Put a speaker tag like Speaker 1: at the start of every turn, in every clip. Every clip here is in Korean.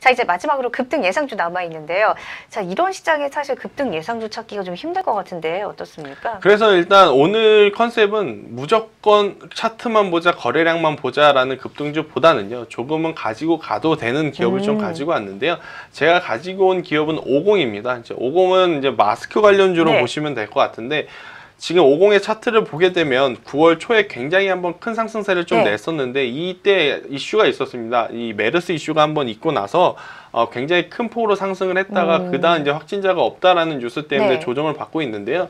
Speaker 1: 자 이제 마지막으로 급등 예상주 남아 있는데요. 자 이런 시장에 사실 급등 예상주 찾기가 좀 힘들 것 같은데 어떻습니까?
Speaker 2: 그래서 일단 오늘 컨셉은 무조건 차트만 보자, 거래량만 보자라는 급등주보다는요, 조금은 가지고 가도 되는 기업을 좀
Speaker 1: 음.
Speaker 2: 가지고 왔는데요. 제가 가지고 온 기업은 50입니다. 이제 50은 이제 마스크 관련주로
Speaker 1: 네.
Speaker 2: 보시면 될 것 같은데, 지금 50의 차트를 보게 되면 9월 초에 굉장히 한번 큰 상승세를 좀
Speaker 1: 네.
Speaker 2: 냈었는데 이때 이슈가 있었습니다. 이 메르스 이슈가 한번 있고 나서 어, 굉장히 큰 폭으로 상승을 했다가
Speaker 1: 음.
Speaker 2: 그다음 이제 확진자가 없다라는 뉴스 때문에
Speaker 1: 네.
Speaker 2: 조정을 받고 있는데요.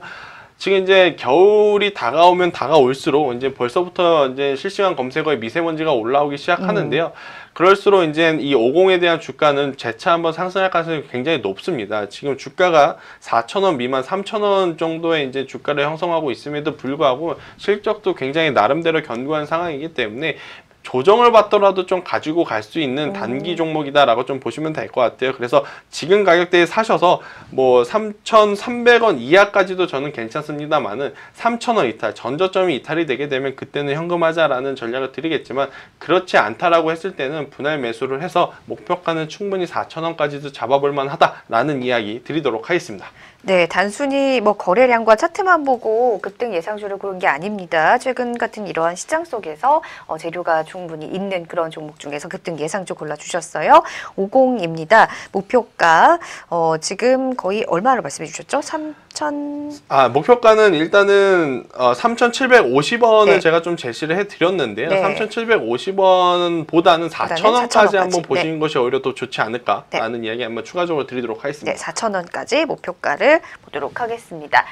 Speaker 2: 지금 이제 겨울이 다가오면 다가올수록 이제 벌써부터 이제 실시간 검색어에 미세먼지가 올라오기 시작하는데요.
Speaker 1: 음.
Speaker 2: 그럴수록 이제 이 50에 대한 주가는 재차 한번 상승할 가능성이 굉장히 높습니다. 지금 주가가 4,000원 미만 3,000원 정도의 이제 주가를 형성하고 있음에도 불구하고 실적도 굉장히 나름대로 견고한 상황이기 때문에 조정을 받더라도 좀 가지고 갈 수 있는 단기 종목이다라고 좀 보시면 될 것 같아요. 그래서 지금 가격대에 사셔서 뭐 3,300원 이하까지도 저는 괜찮습니다만은 3,000원 이탈, 전저점이 이탈이 되게 되면 그때는 현금하자라는 전략을 드리겠지만 그렇지 않다라고 했을 때는 분할 매수를 해서 목표가는 충분히 4,000원까지도 잡아볼 만하다라는 이야기 드리도록 하겠습니다.
Speaker 1: 네, 단순히 뭐 거래량과 차트만 보고 급등 예상주를 고른 게 아닙니다. 최근 같은 이러한 시장 속에서 어, 재료가 충분히 있는 그런 종목 중에서 급등 예상주 골라주셨어요. 50입니다. 목표가 어, 지금 거의 얼마로 말씀해 주셨죠? 3천
Speaker 2: 아, 목표가는 일단은 어, 3,750원을
Speaker 1: 네.
Speaker 2: 제가 좀 제시를 해드렸는데요.
Speaker 1: 네.
Speaker 2: 3,750원보다는 4,000원까지
Speaker 1: 4,000원까지.
Speaker 2: 한번
Speaker 1: 네.
Speaker 2: 보시는 것이 오히려 더 좋지 않을까라는 이야기 한번 추가적으로 드리도록 하겠습니다.
Speaker 1: 네, 4천 원까지 목표가를 보도록 하겠습니다.